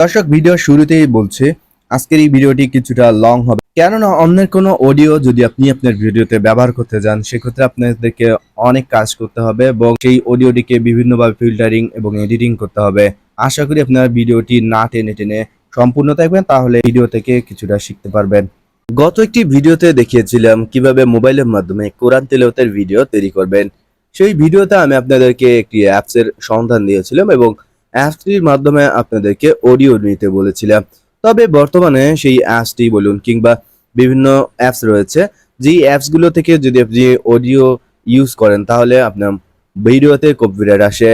দর্শক ভিডিও শুরুতেই বলছে, আজকের এই ভিডিওটি কিছুটা লং হবে। কেননা, অন্যের কোনো অডিও যদি আপনি আপনার ভিডিওতে ব্যবহার করতে যান, সেক্ষেত্রে আপনাদেরকে অনেক কাজ করতে হবে এবং সেই অডিওটিকে বিভিন্নভাবে ফিল্টারিং এবং এডিটিং করতে হবে। আশা করি আপনার ভিডিওটি না টেনে টেনে সম্পূর্ণ থাকবেন তাহলে ভিডিও থেকে কিছুটা শিখতে পারবেন। গত একটি ভিডিওতে দেখিয়েছিলাম কীভাবে মোবাইলের মাধ্যমে কোরআন তেলাওয়াতের ভিডিও তৈরি করবেন। সেই ভিডিওতে আমি আপনাদেরকে একটি অ্যাপসের সন্ধান দিয়েছিলাম এবং অ্যাপসটির মাধ্যমে আপনাদেরকে অডিও নিতে বলেছিলাম। তবে বর্তমানে সেই অ্যাপসটি বলুন কিংবা বিভিন্ন অ্যাপস রয়েছে, যেই অ্যাপসগুলো থেকে যদি আপনি অডিও ইউজ করেন, তাহলে আপনার ভিডিওতে কপিরাইট আসে।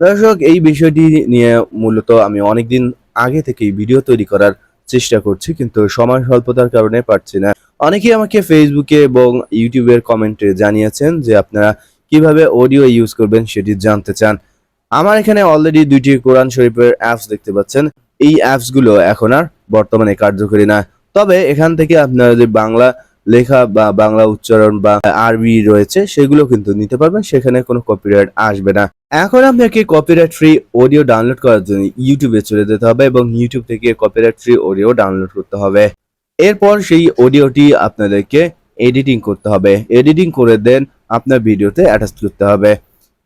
দর্শক, এই বিষয়টি নিয়ে মূলত আমি অনেকদিন আগে থেকেই ভিডিও তৈরি করার চেষ্টা করছি, কিন্তু সময় স্বল্পতার কারণে পারছি না। অনেকেই আমাকে ফেসবুকে এবং ইউটিউবের কমেন্টে জানিয়েছেন যে আপনারা কীভাবে অডিও ইউজ করবেন সেটি জানতে চান। আমার এখানে অলরেডি দুইটি কোরআন শরীফের অ্যাপস দেখতে পাচ্ছেন। এই অ্যাপসগুলো এখন আর বর্তমানে কার্যকরী না তবে এখান থেকে আপনারা যে বাংলা লেখা বা বাংলা উচ্চারণ বা আরবি রয়েছে, সেগুলো কিন্তু নিতে পারবেন। সেখানে কোনো কপিরাইট আসবে না। এখন আপনাকে কপিরাইট ফ্রি অডিও ডাউনলোড করার জন্য ইউটিউবে চলে যেতে হবে এবং ইউটিউব থেকে কপিরাইট ফ্রি অডিও ডাউনলোড করতে হবে। এরপর সেই অডিওটি আপনাদেরকে এডিটিং করতে হবে। এডিটিং করে দেন আপনার ভিডিওতে অ্যাটাচ করতে হবে।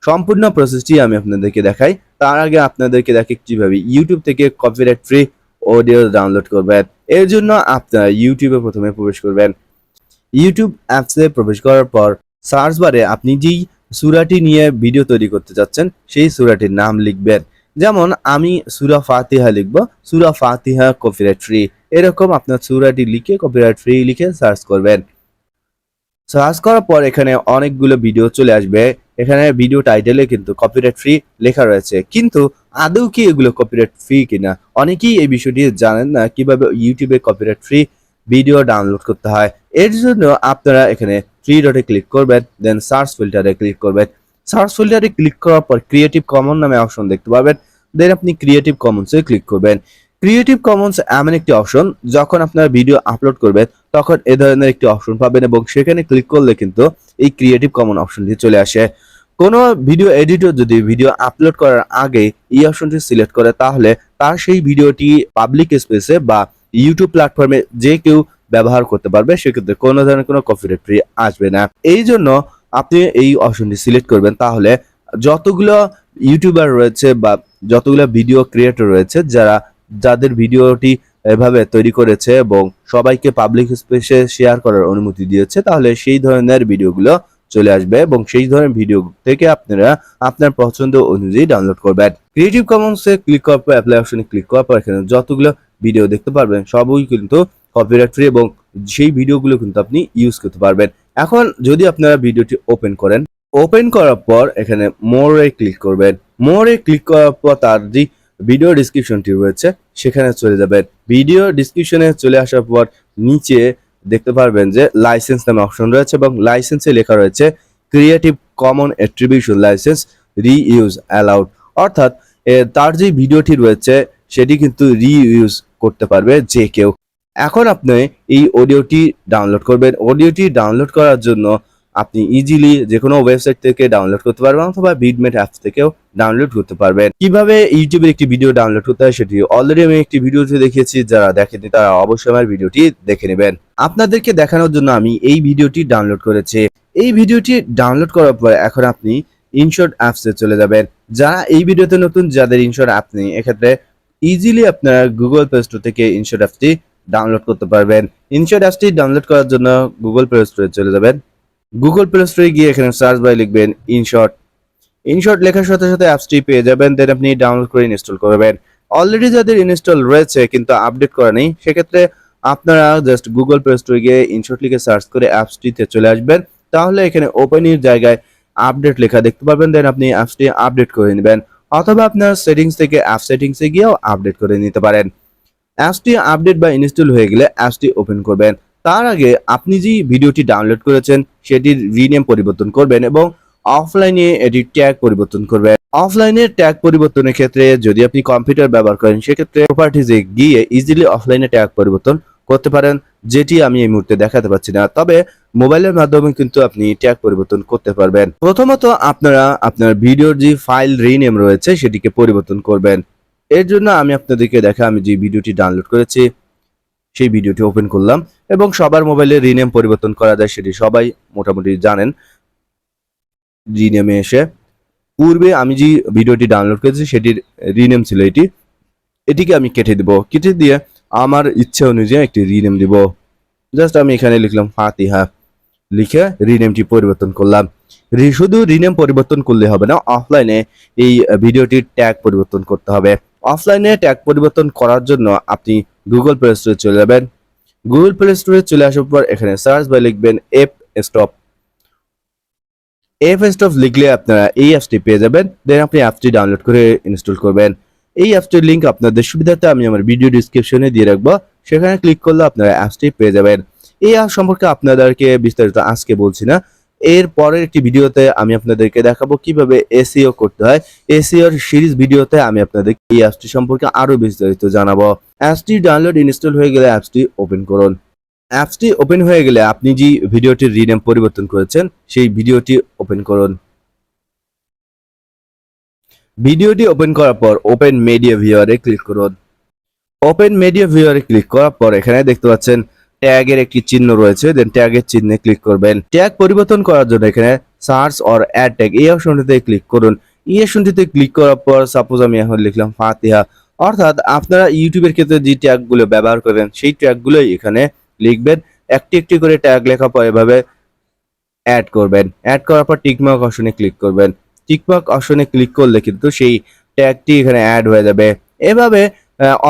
সম্পূর্ণ প্রসেসটি আমি আপনাদেরকে দেখাই। তার আগে আপনাদেরকে দেখে কীভাবে ইউটিউব থেকে কপিরাইট ফ্রি অডিও ডাউনলোড করবেন। এর জন্য আপনারা ইউটিউবে প্রথমে প্রবেশ করবেন। ইউটিউব অ্যাপসে প্রবেশ করার পর সার্চ বারে আপনি যেই সুরাটি নিয়ে ভিডিও তৈরি করতে চাচ্ছেন, সেই সুরাটির নাম লিখবেন। যেমন, আমি সুরা ফাতিহা লিখব, সুরা ফাতিহা কপিরাইট ফ্রি এরকম আপনার সুরাটি লিখে কপিরাইট ফ্রি লিখে সার্চ করবেন। সার্চ করার পর এখানে অনেকগুলো ভিডিও চলে আসবে। এখানে ভিডিও টাইটেলে কিন্তু কপিরাইট ফ্রি লেখা রয়েছে। কিন্তু আদৌ কি এগুলো কপিরাইট ফ্রি কিনা? অনেকেই এই বিষয়টি জানেন না, কীভাবে ইউটিউবে কপিরাইট ফ্রি ভিডিও ডাউনলোড করতে হয়। এর জন্য আপনারা এখানে থ্রি ডটে ক্লিক করবেন দেন সার্চ ফিল্টারে ক্লিক করবেন। সার্চ ফিল্টারে ক্লিক করার পর ক্রিয়েটিভ কমন নামে অপশন দেখতে পাবেন। দেন আপনি ক্রিয়েটিভ কমন্সে ক্লিক করবেন। ক্রিয়েটিভ কমন্স এমন একটি অপশন যখন আপনারা ভিডিও আপলোড করবেন, তখন এ ধরনের একটি অপশন পাবেন এবং সেখানে ক্লিক করলে কিন্তু এই ক্রিয়েটিভ কমন অপশনটি চলে আসে। কোনো ভিডিও এডিটর যদি ভিডিও আপলোড করার আগে এই অপশনটি সিলেক্ট করে, তাহলে তার সেই ভিডিওটি পাবলিক স্পেসে বা ইউটিউব প্ল্যাটফর্মে যে কেউ ব্যবহার করতে পারবে, সেক্ষেত্রে কোনো ধরনের কোনো কপিরাইট ফ্রি আসবে না। এই জন্য আপনি এই অপশনটি সিলেক্ট করবেন, তাহলে যতগুলো ইউটিউবার রয়েছে বা যতগুলো ভিডিও ক্রিয়েটর রয়েছে, যারা, যাদের ভিডিওটি এভাবে তৈরি করেছে এবং সবাইকে পাবলিক স্পেসে শেয়ার করার অনুমতি দিয়েছে, তাহলে সেই ধরনের ভিডিওগুলো চলে আসবে এবং সেই ধরনের ভিডিও থেকে আপনারা আপনার পছন্দ অনুযায়ী ডাউনলোড করবেন। ক্রিয়েটিভ কমন্সে ক্লিক করার পর অ্যাপ্লাই অপশনে ক্লিক করার পর এখানে যতগুলো ভিডিও দেখতে পারবেন, সবই কিন্তু কপিরাইট ফ্রি এবং সেই ভিডিওগুলো কিন্তু আপনি ইউজ করতে পারবেন। এখন যদি আপনারা ভিডিওটি ওপেন করেন ওপেন করার পর এখানে মোরে ক্লিক করবেন। মোরে ক্লিক করার পর তার যে ভিডিও ডিসক্রিপশনটি রয়েছে, সেখানে চলে যাবেন। ভিডিও ডিসক্রিপশনে চলে আসার পর নিচে দেখতে পারবেন যে লাইসেন্স নামে অপশন রয়েছে এবং লাইসেন্সে লেখা রয়েছে creative common attribution license reuse allowed অর্থাৎ তার যে ভিডিওটি রয়েছে, সেটি কিন্তু রিইউজ করতে পারবে যে কেউ। এখন আপনি এই অডিওটি ডাউনলোড করবেন। অডিওটি ডাউনলোড করার জন্য আপনি ইজিলি যে কোনো ওয়েবসাইট থেকে ডাউনলোড করতে পারবেন অথবা বিডমেট অ্যাপস থেকেও ডাউনলোড করতে পারবেন। কীভাবে ইউটিউবের একটি ভিডিও ডাউনলোড করতে হয় সেটি অলরেডি আমি একটি ভিডিওতে দেখিয়েছি, যারা দেখেনি তারা অবশ্যই আমার ভিডিওটি দেখে নেবেন। আপনাদেরকে দেখানোর জন্য আমি এই ভিডিওটি ডাউনলোড করেছি। এই ভিডিওটি ডাউনলোড করার পর এখন আপনি ইনশর্ট অ্যাপসে চলে যাবেন। যারা এই ভিডিওতে নতুন, যাদের ইনশর্ট অ্যাপ নেই, এক্ষেত্রে ইজিলি আপনারা গুগল প্লে স্টোর থেকে ইনশর্ট অ্যাপসটি ডাউনলোড করতে পারবেন। ইনশর্ট অ্যাপসটি ডাউনলোড করার জন্য গুগল প্লে স্টোরে চলে যাবেন। গুগল প্লে স্টোরে গিয়ে এখানে সার্চ বাই লিখবেন ইনশর্ট ইনশর্ট লেখার সাথে সাথে অ্যাপসটি পেয়ে যাবেন দেন আপনি ডাউনলোড করে ইনস্টল করবেন। অলরেডি যাদের ইনস্টল রয়েছে কিন্তু আপডেট করা নেই, সেক্ষেত্রে আপনারা জাস্ট গুগল প্লে স্টোরে গিয়ে ইনশর্ট লিখে সার্চ করে অ্যাপসটিতে চলে আসবেন। তাহলে এখানে ওপেনের জায়গায় আপডেট লেখা দেখতে পাবেন দেন আপনি অ্যাপসটি আপডেট করে নেবেন। অথবা আপনার সেটিংস থেকে অ্যাপ সেটিংসে গিয়েও আপডেট করে নিতে পারেন। অ্যাপসটি আপডেট বা ইনস্টল হয়ে গেলে অ্যাপসটি ওপেন করবেন। তার আগে আপনি যে ভিডিওটি ডাউনলোড করেছেন, সেটির রিনেম পরিবর্তন করবেন এবং অফলাইনে এটির ট্যাগ পরিবর্তন করবেন। অফলাইনে ট্যাগ পরিবর্তনের ক্ষেত্রে যদি আপনি কম্পিউটার ব্যবহার করেন, সেক্ষেত্রে প্রপার্টিজে গিয়ে ইজিলি অফলাইনে ট্যাগ পরিবর্তন করতে পারেন, যেটি আমি এই মুহূর্তে দেখাতে পাচ্ছি না। তবে মোবাইলের মাধ্যমে কিন্তু আপনি ট্যাগ পরিবর্তন করতে পারবেন। প্রথমত আপনারা আপনার ভিডিওর যে ফাইল রিনেম রয়েছে, সেটিকে পরিবর্তন করবেন। এর জন্য আমি আপনাদেরকে দেখা, আমি যে ভিডিওটি ডাউনলোড করেছি সেই ভিডিওটি ওপেন করলাম এবং সবার মোবাইলে রিনেম পরিবর্তন করা যায় সেটি সবাই মোটামুটি জানেন। রিনেমে এসে পূর্বে আমি যে ভিডিওটি ডাউনলোড করেছি সেটির রিনেম ছিল এটি। এটিকে আমি কেটে দিব। কেটে দিয়ে আমার ইচ্ছা অনুযায়ী একটি রিনেম দিব। জাস্ট আমি এখানে লিখলাম ফাতিহা। লিখে রিনেমটি পরিবর্তন করলাম। শুধু রিনেম পরিবর্তন করলে হবে না অফলাইনে এই ভিডিওটির ট্যাগ পরিবর্তন করতে হবে। অফলাইনে ট্যাগ পরিবর্তন করার জন্য আপনি গুগল প্লে স্টোরে চলে যাবেন। গুগল প্লে স্টোরে চলে আসার পর এখানে সার্চ বা লিখবেন এফ স্টপ এফ স্টপ লিখলে আপনারা এই অ্যাপসটি পেয়ে যাবেন। দেন আপনি অ্যাপসটি ডাউনলোড করে ইনস্টল করবেন। এই অ্যাপসটির লিংক আপনাদের সুবিধাতে আমি আমার ভিডিও ডিসক্রিপশনে দিয়ে রাখব। সেখানে ক্লিক করলে আপনারা অ্যাপসটি পেয়ে যাবেন। এই অ্যাপ সম্পর্কে আপনাদেরকে বিস্তারিত আজকে বলছি না। এর পরের একটি ভিডিওতে আমি আপনাদেরকে দেখাবো কীভাবে এসিও করতে হয়। এসিওর সিরিজ ভিডিওতে আমি আপনাদেরকে এই অ্যাপসটি সম্পর্কে আরও বিস্তারিত জানাব। অ্যাপসটি ডাউনলোড, ইনস্টল হয়ে গেলে অ্যাপসটি ওপেন করুন। অ্যাপসটি ওপেন হয়ে গেলে আপনি যে ভিডিওটির রিনেম পরিবর্তন করেছেন, সেই ভিডিওটি ওপেন করুন। ভিডিওটি ওপেন করার পর ওপেন মিডিয়া ভিউয়ারে ক্লিক করুন। ওপেন মিডিয়া ভিউয়ারে ক্লিক করার পর এখানে দেখতে পাচ্ছেন ট্যাগের একটি চিহ্ন রয়েছে দেন ট্যাগের চিহ্নে ক্লিক করবেন। ট্যাগ পরিবর্তন করার জন্য এখানে সার্চ অর অ্যাড ট্যাগ এই অপশনটিতে ক্লিক করুন। এই অপশনটিতে ক্লিক করার পর সাপোজ আমি এখন লিখলাম ফাতিহা। অর্থাৎ আপনারা ইউটিউবের ক্ষেত্রে যে ট্যাগগুলো ব্যবহার করেন সেই ট্যাগগুলোই এখানে লিখবেন। একটি একটি করে ট্যাগ লেখা পর এভাবে অ্যাড করবেন। অ্যাড করার পর টিকমার্ক অপশনে ক্লিক করবেন। টিকমার্ক অপশনে ক্লিক করলে কিন্তু সেই ট্যাগটি এখানে অ্যাড হয়ে যাবে। এভাবে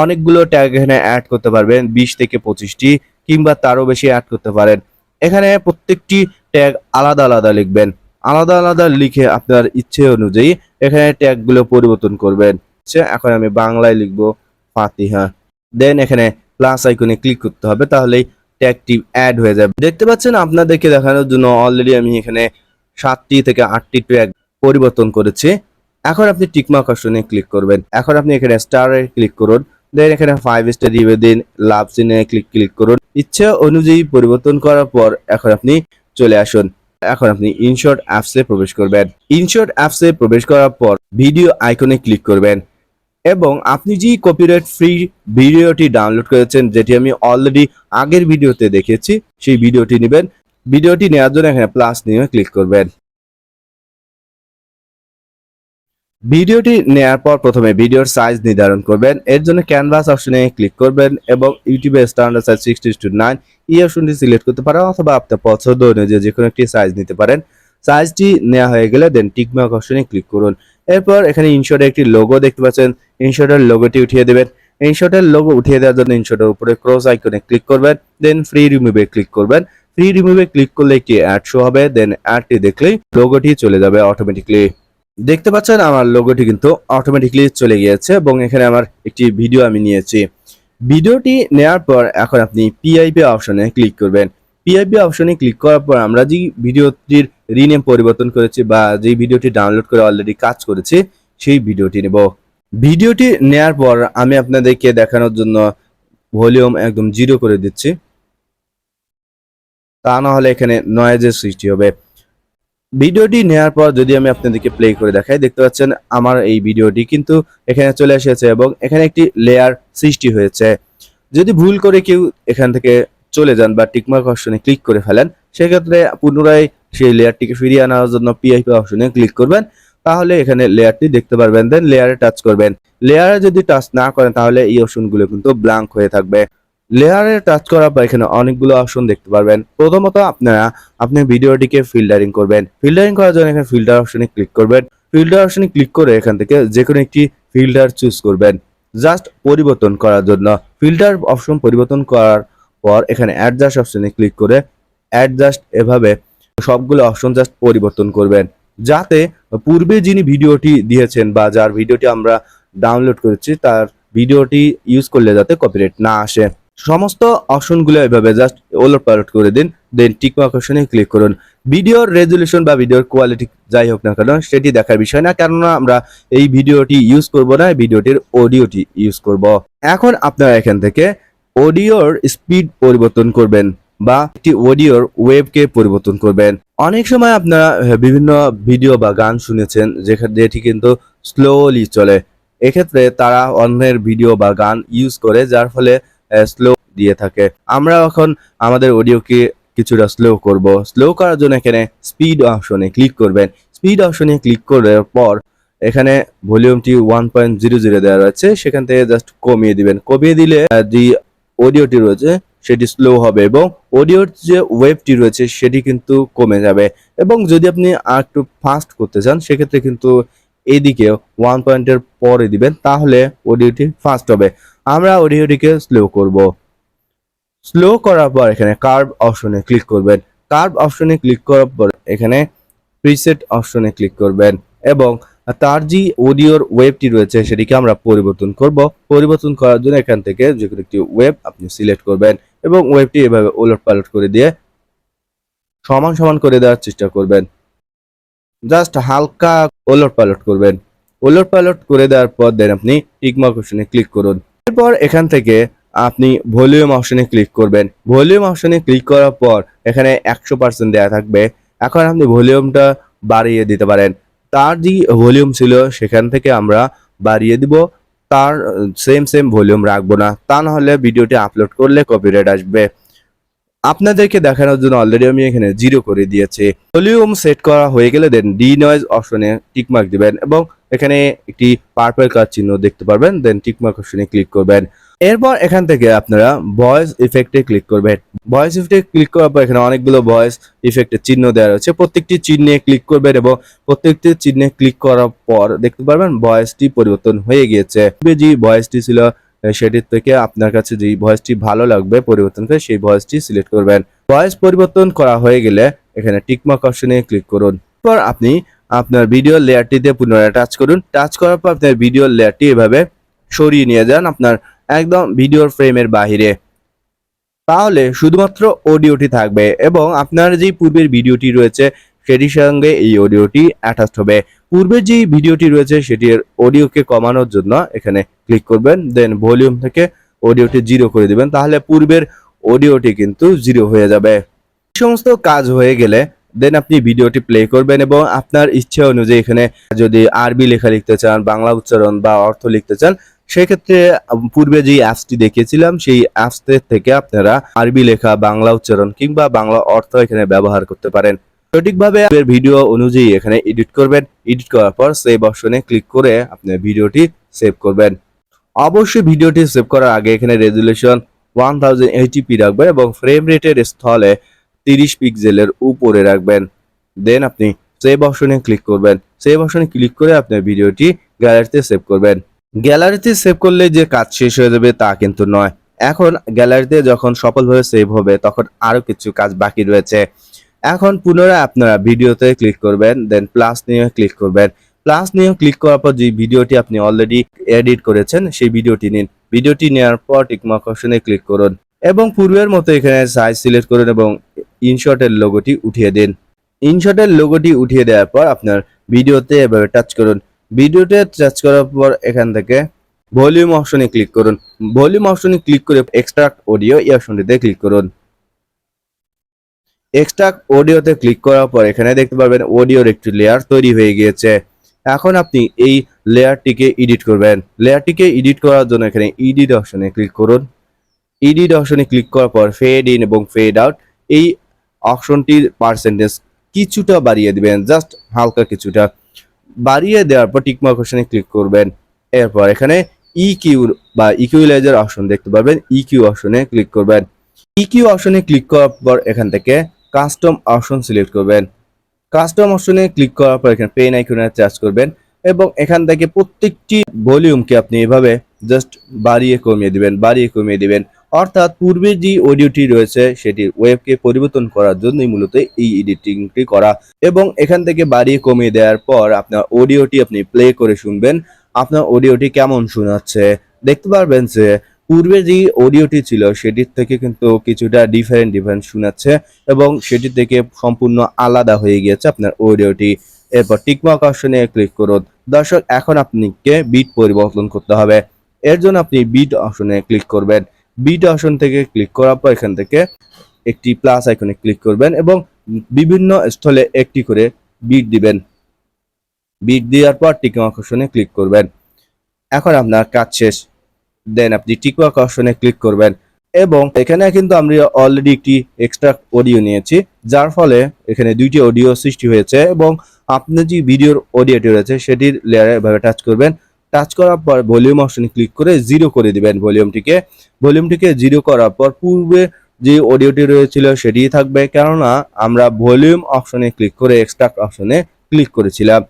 অনেকগুলো ট্যাগ এখানে অ্যাড করতে পারবেন, বিশ থেকে পঁচিশটি। কিংবা তারও বেশি অ্যাড করতে পারেন। এখানে প্রত্যেকটি ট্যাগ আলাদা আলাদা লিখবেন। আলাদা আলাদা লিখে আপনার ইচ্ছে অনুযায়ী এখানে ট্যাগগুলো পরিবর্তন করবেন। আচ্ছা, এখন আমি বাংলায় লিখব ফাতিহা। দেন এখানে প্লাস আইকনে ক্লিক করতে হবে তাহলেই ট্যাগটি অ্যাড হয়ে যাবে। দেখতে পাচ্ছেন আপনাদেরকে দেখানোর জন্য অলরেডি আমি এখানে সাতটি থেকে আটটি ট্যাগ পরিবর্তন করেছি। এখন আপনি টিকমার্ক অপশনে ক্লিক করবেন। এখন আপনি এখানে স্টারে ক্লিক করুন। দেন এখানে ফাইভ স্টার দিবে দিন লাভ সিনে ক্লিক ক্লিক করুন। ইচ্ছা অনুযায়ী পরিবর্তন করার পর এখন আপনি চলে আসুন। এখন আপনি ইনশর্ট অ্যাপসে প্রবেশ করবেন। ইনশর্ট অ্যাপসে প্রবেশ করার পর ভিডিও আইকনে ক্লিক করবেন। এবং আপনি যে কপিরাইট ফ্রি ভিডিওটি ডাউনলোড করেছেন, যেটি আমি অলরেডি আগের ভিডিওতে দেখেছি সেই ভিডিওটি নেবেন। ভিডিওটি নেওয়ার জন্য এখানে প্লাস নিয়ে ক্লিক করবেন। ভিডিওটি নেয়ার পর প্রথমে ভিডিওর সাইজ নির্ধারণ করবেন। এর জন্য ক্যানভাস অপশনে ক্লিক করবেন এবং ইউটিউবে standard size sixty two nine এই অপশনটি সিলেক্ট করতে পারেন অথবা আপনার পছন্দ অনুযায়ী যে কোনো একটি সাইজ নিতে পারেন। সাইজটি নেওয়া হয়ে গেলে দেন টিকমার্ক অপশনে ক্লিক করুন। এরপর এখানে ইনশর্টের একটি লোগো দেখতে পাচ্ছেন। ইনশর্টের লোগোটি উঠিয়ে দেবেন। ইনশর্টের লোগো উঠিয়ে দেওয়ার জন্য ইনশর্টের উপরে ক্রস আইকনে ক্লিক করবেন। দেন ফ্রি রিমুভে ক্লিক করবেন। ফ্রি রিমুভে ক্লিক করলে একটি অ্যাড শো হবে। দেন অ্যাডটি দেখলেই লোগোটি চলে যাবে অটোমেটিকলি দেখতে পাচ্ছেন, আমার লোগোটি কিন্তু অটোমেটিকলি চলে গিয়েছে এবং এখানে আমার একটি ভিডিও আমি নিয়েছি। ভিডিওটি নেওয়ার পর এখন আপনি পিআইপি অপশনে ক্লিক করবেন। পিআইপি অপশনে ক্লিক করার পর আমরা যে ভিডিওটির রিনেম পরিবর্তন করেছি বা যে ভিডিওটি ডাউনলোড করে অলরেডি কাজ করেছি, সেই ভিডিওটি নেব। ভিডিওটি নেয়ার পর আমি আপনাদেরকে দেখানোর জন্য ভলিউম একদম জিরো করে দিচ্ছি। তা না হলে এখানে নয়েজের সৃষ্টি হবে। ভিডিওটি নেওয়ার পর যদি আমি আপনাদেরকে প্লে করে দেখাই, দেখতে পাচ্ছেন আমার এই ভিডিওটি কিন্তু এখানে চলে এসেছে এবং এখানে একটি লেয়ার সৃষ্টি হয়েছে। যদি ভুল করে কেউ এখান থেকে চলে যান বা টিকমার্ক অপশনে ক্লিক করে ফেলেন, সেক্ষেত্রে পুনরায় সেই লেয়ারটিকে ফিরিয়ে আনার জন্য পিআইপি অপশনে ক্লিক করবেন। তাহলে এখানে লেয়ারটি দেখতে পারবেন দেন লেয়ারে টাচ করবেন। লেয়ারে যদি টাচ না করেন, তাহলে এই অপশনগুলো কিন্তু ব্ল্যাঙ্ক হয়ে থাকবে। লেয়ারে টাচ করার পর এখানে অনেকগুলো অপশন দেখতে পারবেন। প্রথমত আপনারা আপনি ভিডিওটিকে ফিল্টারিং করবেন। ফিল্টারিং করার জন্য এখানে ফিল্টার অপশনে ক্লিক করবেন। ফিল্টার অপশনে ক্লিক করে এখান থেকে যে কোনো একটি ফিল্টার চুজ করবেন। জাস্ট পরিবর্তন করার জন্য। ফিল্টার অপশন পরিবর্তন করার পর এখানে অ্যাডজাস্ট অপশনে ক্লিক করে অ্যাডজাস্ট এভাবে সবগুলো অপশন জাস্ট পরিবর্তন করবেন। যাতে পূর্বে যিনি ভিডিওটি দিয়েছেন বা যার ভিডিওটি আমরা ডাউনলোড করেছি, তার ভিডিওটি ইউজ করলে যাতে কপিরাইট না আসে। সমস্ত অপশনগুলো এভাবে জাস্ট ওলট পালট করে দিন দেন টিকমার্ক অপশনে ক্লিক করুন। ভিডিওর রেজলিউশন বা ভিডিওর কোয়ালিটি যাই হোক না কেন, সেটি দেখার বিষয় না, কেননা আমরা এই ভিডিওটি ইউজ করব না ভিডিওটির অডিওটি ইউজ করব। এখন আপনারা এখান থেকে অডিওর স্পিড পরিবর্তন করবেন বা একটি অডিওর ওয়েবকে পরিবর্তন করবেন। অনেক সময় আপনারা বিভিন্ন ভিডিও বা গান শুনেছেন, যেখানে, যেটি কিন্তু স্লোলি চলে। এক্ষেত্রে তারা অন্যের ভিডিও বা গান ইউজ করে, যার ফলে স্লো দিয়ে থাকে। আমরা এখন আমাদের অডিওকে কিছুটা স্লো করব। স্লো করার জন্য এখানে স্পিড অপশনে ক্লিক করবেন। স্পিড অপশনে ক্লিক করার পর এখানে ভলিউমটি ওয়ান পয়েন্ট জিরো জিরো দেওয়া রয়েছে। সেখান থেকে জাস্ট কমিয়ে দিবেন। কমিয়ে দিলে যে অডিওটি রয়েছে, সেটি স্লো হবে এবং অডিওর যে ওয়েবটি রয়েছে, সেটি কিন্তু কমে যাবে। এবং যদি আপনি আর একটু ফাস্ট করতে চান, সেক্ষেত্রে কিন্তু এদিকে ওয়ান পয়েন্টের পরে দিবেন, তাহলে অডিওটি ফাস্ট হবে। আমরা অডিওটিকে স্লো করব। স্লো করার পর এখানে কার্ভ অপশনে ক্লিক করবেন। কার্ভ অপশনে ক্লিক করার পর এখানে প্রিসেট অপশনে ক্লিক করবেন এবং তার যে অডিওর ওয়েবটি রয়েছে সেটিকে আমরা পরিবর্তন করব। পরিবর্তন করার জন্য এখান থেকে যে কোনো একটি ওয়েব আপনি সিলেক্ট করবেন এবং ওয়েবটি এভাবে ওলট পালট করে দিয়ে সমান সমান করে দেওয়ার চেষ্টা করবেন। জাস্ট হালকা ওলট পালট করবেন। ওলট পালট করে দেওয়ার পর দেন আপনি টিকমার্ক অপশনে ক্লিক করুন। এরপর এখান থেকে আপনি ভলিউম অপশনে ক্লিক করবেন। ভলিউম অপশনে ক্লিক করার পর এখানে একশো পার্সেন্ট দেওয়া থাকবে। এখন আপনি ভলিউমটা বাড়িয়ে দিতে পারেন। তার যে ভলিউম ছিল সেখান থেকে আমরা বাড়িয়ে দিব। তার, সেম সেম ভলিউম রাখব না। তা না হলে ভিডিওটি আপলোড করলে কপিরাইট আসবে। আপনাদেরকে দেখানোর জন্য অলরেডি আমি এখানে জিরো করে দিয়েছি। ভলিউম সেট করা হয়ে গেলে দেন ডি নয়েজ অপশনে টিকমার্ক দিবেন এবং এখানে একটি পার্পল কার চিহ্ন দেখতে পারবেন দেন টিকমার্ক অপশনে ক্লিক করবেন। এরপর এখান থেকে আপনারা ভয়েস ইফেক্টে ক্লিক করবেন। ভয়েস ইফেক্টে ক্লিক করার পর এখানে অনেকগুলো ভয়েস ইফেক্টের চিহ্ন দেওয়া রয়েছে। প্রত্যেকটি চিহ্নে ক্লিক করবেন এবং প্রত্যেকটি চিহ্নে ক্লিক করার পর দেখতে পারবেন ভয়েসটি পরিবর্তন হয়ে গিয়েছে। যে ভয়েসটি ছিল সেটির থেকে আপনার কাছে যেই ভয়েসটি ভালো লাগবে, পরিবর্তন করে সেই ভয়েসটি সিলেক্ট করবেন। ভয়েস পরিবর্তন করা হয়ে গেলে এখানে টিকমার্ক অপশনে ক্লিক করুন। পর আপনি আপনার ভিডিও লেয়ারটিতে পুনরায় টাচ করুন। টাচ করার পর আপনার ভিডিও লেয়ারটি এভাবে সরিয়ে নিয়ে যান আপনার একদম ভিডিওর ফ্রেমের বাহিরে। তাহলে শুধুমাত্র অডিওটি থাকবে এবং আপনার যেই পূর্বের ভিডিওটি রয়েছে, সেটির সঙ্গে এই অডিওটি অ্যাটাচড হবে। পূর্বের যেই ভিডিওটি রয়েছে, সেটির অডিওকে কমানোর জন্য এখানে ক্লিক করবেন দেন ভলিউম থেকে অডিওটি জিরো করে দিবেন, তাহলে পূর্বের অডিওটি কিন্তু জিরো হয়ে যাবে। সমস্ত কাজ হয়ে গেলে দেন আপনি ভিডিওটি প্লে করবেন এবং আপনার ইচ্ছে অনুযায়ী এখানে যদি আরবি লেখা লিখতে চান, বাংলা উচ্চারণ বা অর্থ লিখতে চান, সেক্ষেত্রে পূর্বে যে অ্যাপসটি দেখিয়েছিলাম, সেই অ্যাপস থেকে আপনারা আরবি লেখা, বাংলা উচ্চারণ কিংবা বাংলা অর্থ এখানে ব্যবহার করতে পারেন। সঠিকভাবে আপনার ভিডিও অনুযায়ী এখানে এডিট করবেন। এডিট করার পর সেভ অপশনে ক্লিক করে আপনি ভিডিওটি সেভ করবেন। অবশ্যই ভিডিওটি সেভ করার আগে এখানে রেজুলেশন ওয়ান থাউজেন্ড এইটিপি রাখবেন এবং ফ্রেম রেটের স্থলে তিরিশ পিক্সেলের উপরে রাখবেন। দেন আপনি সেভ অপশনে ক্লিক করবেন। সেভ অপশনে ক্লিক করে আপনার ভিডিওটি গ্যালারিতে সেভ করবেন। গ্যালারিতে সেভ করলে যে কাজ শেষ হয়ে যাবে তা কিন্তু নয়। এখন গ্যালারিতে যখন সফলভাবে সেভ হবে, তখন আরও কিছু কাজ বাকি রয়েছে। এখন পুনরায় আপনারা ভিডিওতে ক্লিক করবেন দেন প্লাস নিয়ে ক্লিক করবেন। প্লাস নিয়ে ক্লিক করার পর যে ভিডিওটি আপনি অলরেডি এডিট করেছেন, সেই ভিডিওটি নিন। ভিডিওটি নেওয়ার পর টিকমার্ক অপশনে ক্লিক করুন এবং পূর্বের মতো এখানে সাইজ সিলেক্ট করুন এবং ইনশটের লোগোটি উঠিয়ে দিন। ইনশটের লোগোটি উঠিয়ে দেওয়ার পর আপনার ভিডিওতে এভাবে টাচ করুন। ভিডিওতে টাচ করার পর এখান থেকে ভলিউম অপশনে ক্লিক করুন। ভলিউম অপশনে ক্লিক করে এক্সট্রাক্ট অডিও এই অপশনটিতে ক্লিক করুন। এক্সট্রাক্ট অডিওতে ক্লিক করার পর এখানে দেখতে পাবেন অডিওর একটি লেয়ার তৈরি হয়ে গিয়েছে। এখন আপনি এই লেয়ারটিকে এডিট করবেন। লেয়ারটিকে এডিট করার জন্য এখানে এডিট অপশনে ক্লিক করুন। এডিট অপশনে ক্লিক করার পর ফেড ইন এবং ফেড আউট এই অপশনটির পার্সেন্টেজ কিছুটা বাড়িয়ে দিবেন জাস্ট হালকা কিছুটা। বাড়িয়ে দেওয়ার পর টিকমার্ক অপশনে ক্লিক করবেন। এরপর এখানে ইকিউ বা ইকুইলাইজার অপশন দেখতে পাবেন ইকিউ অপশনে ক্লিক করবেন। ইকিউ অপশনে ক্লিক করার পর এখান থেকে কাস্টম অপশন সিলেক্ট করবেন। কাস্টম অপশনে ক্লিক করার পর এখানে পেন আইকনে চার্জ করবেন এবং এখান থেকে প্রত্যেকটি ভলিউমকে আপনি এভাবে জাস্ট বাড়িয়ে কমিয়ে দিবেন, বাড়িয়ে কমিয়ে দিবেন। অর্থাৎ পূর্বে যে অডিওটি রয়েছে সেটির ওয়েবকে পরিবর্তন করার জন্যই মূলত এই এডিটিংটি করা। এবং এখান থেকে বাড়িয়ে কমিয়ে দেওয়ার পর আপনার অডিওটি আপনি প্লে করে শুনবেন। আপনার অডিওটি কেমন শোনাচ্ছে? দেখতে পারবেন যে পূর্বে যে অডিওটি ছিল, সেটির থেকে কিন্তু কিছুটা ডিফারেন্ট ডিফারেন্ট শোনাচ্ছে এবং সেটি থেকে সম্পূর্ণ আলাদা হয়ে গিয়েছে আপনার অডিওটি। এরপর টিকমার্ক অপশনে ক্লিক করুন। দর্শক, এখন আপনাকে বিট পরিবর্তন করতে হবে। এর জন্য আপনি বিট অপশনে ক্লিক করবেন। বিট অপশন থেকে ক্লিক করার পর এখান থেকে একটি প্লাস আইকনে ক্লিক করবেন এবং বিভিন্ন স্থলে একটি করে বিট দিবেন। বিট দেওয়ার পর টিকমার্ক অপশনে ক্লিক করবেন। এখন আপনার কাজ শেষ। দেন আপনি টিকওয়ার্ক অপশনে ক্লিক করবেন এবং এখানে কিন্তু আমরা অলরেডি একটি এক্সট্রা অডিও নিয়েছি, যার ফলে এখানে দুইটি অডিও সৃষ্টি হয়েছে এবং আপনার যে ভিডিওর অডিওটি রয়েছে সেটির লেয়ারে এভাবে টাচ করবেন। টাচ করার পর ভলিউম অপশনে ক্লিক করে জিরো করে দিবেন ভলিউমটিকে ভলিউমটিকে জিরো করার পর পূর্বে যে অডিওটি রয়েছিল সেটি থাকবে, কেননা আমরা ভলিউম অপশনে ক্লিক করে এক্সট্রাক্ট অপশনে ক্লিক করেছিলাম।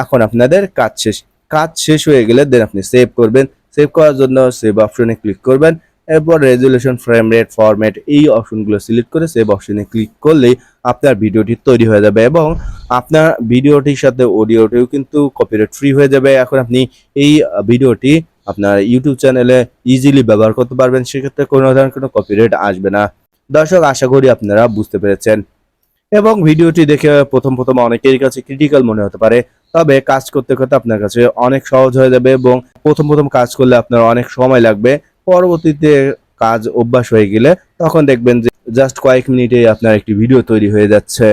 এখন আপনাদের কাজ শেষ কাজ শেষ হয়ে গেলে দেন আপনি সেভ করবেন। সেভ করার জন্য সেভ অপশনে ক্লিক করবেন। এরপর রেজুলেশন ফ্রেম রেট ফরম্যাট এই অপশনগুলো সিলেক্ট করে সেভ অপশনে ক্লিক করলেই আপনার ভিডিওটি তৈরি হয়ে যাবে এবং আপনার ভিডিওটির সাথে অডিওটিও কিন্তু কপিরাইট ফ্রি হয়ে যাবে। এখন আপনি এই ভিডিওটি আপনার ইউটিউব চ্যানেলে ইজিলি ব্যবহার করতে পারবেন, সেক্ষেত্রে কোনো ধরনের কোনো কপিরাইট আসবে না। দর্শক, আশা করি আপনারা বুঝতে পেরেছেন। এবং ভিডিওটি দেখে প্রথম প্রথম অনেকের কাছে ক্রিটিক্যাল মনে হতে পারে। তবে কাজ করতে করতে আপনার কাছে অনেক সহজ হয়ে যাবে এবং প্রথম প্রথম কাজ করলে আপনার অনেক সময় লাগবে। পরবর্তীতে কাজ অভ্যাস হয়ে গেলে তখন দেখবেন যে জাস্ট কয়েক মিনিটে আপনার একটি ভিডিও তৈরি হয়ে যাচ্ছে।